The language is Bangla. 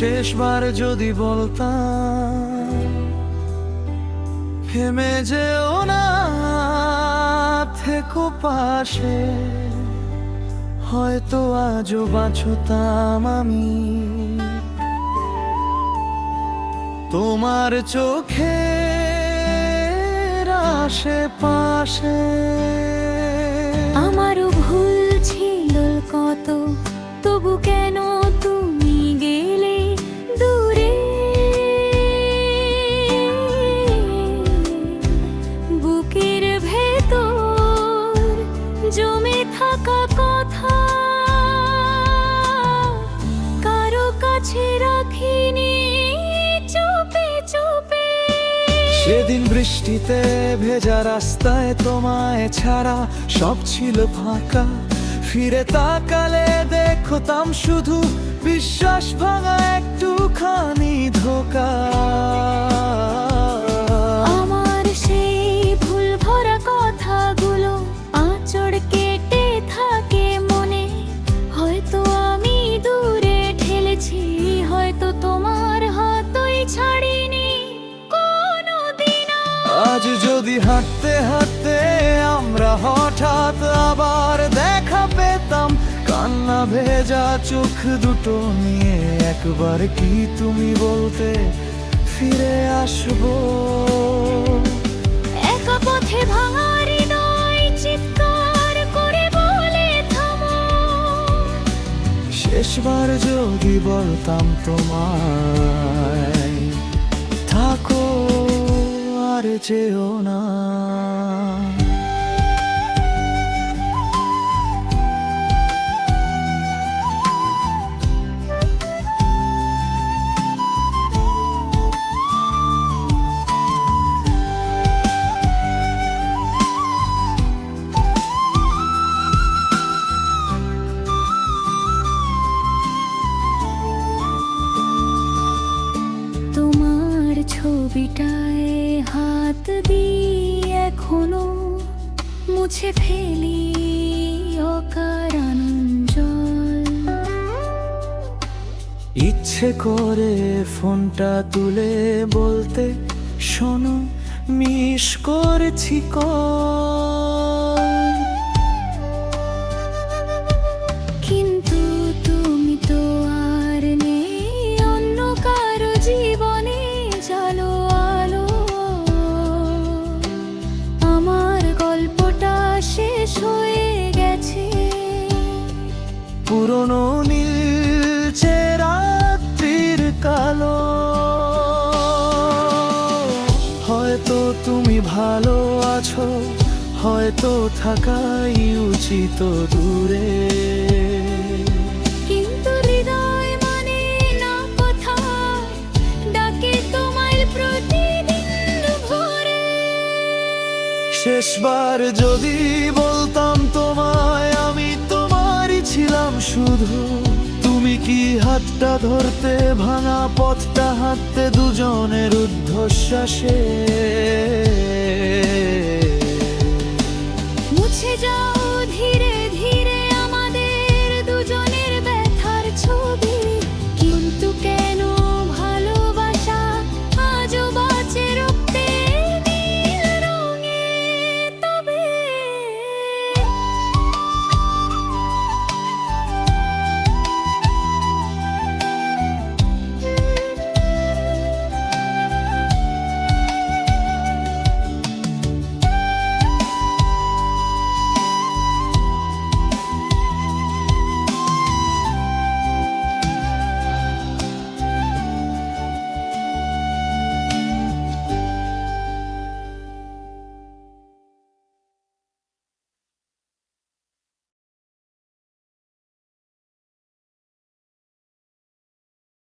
শেষবার যদি বলতাম, হেমে যেও না, থেকো পাশে। হয়তো আজও বাঁচতাম আমি। তোমার চোখে আশেপাশে। আমারও ভুল ছিল কত, তবু কেন থাকা কথা। কারও কাছে রাখিনি, চুপে চুপে। সেদিন বৃষ্টিতে ভেজা রাস্তায় তোমায় ছাড়া সব ছিল ফাঁকা। ফিরে তাকালে দেখতাম শুধু বিশ্বাস ভাঙা একটুখানি ধোকা। যদি হাঁটতে হাঁটতে আমরা হঠাৎ আবার দেখা পেতাম কান্না ভেজা চোখ দুটো নিয়ে একবার কি তুমি বলতে ফিরে আসব? একা পথে ভাঙা শেষবার যদি বলতাম তোমায় থাকো। আর চেও না। ছবিটায় হাত দিয়ে এখনও মুছে ফেলি অকারণ জল ইচ্ছে করে ফোনটা তুলে বলতে, শোনো, মিস করেছি কল। হয়তো তুমি ভালো আছো হয়তো থাকাই উচিত দূরে। মানে শেষবার যদি বলতাম তোমায় আমি তোমারই ছিলাম শুধু। কি হাতটা ধরতে ভাঙা পথটা হাঁটতে দুজনের উদ্ধশ্বাসে মুছে যাও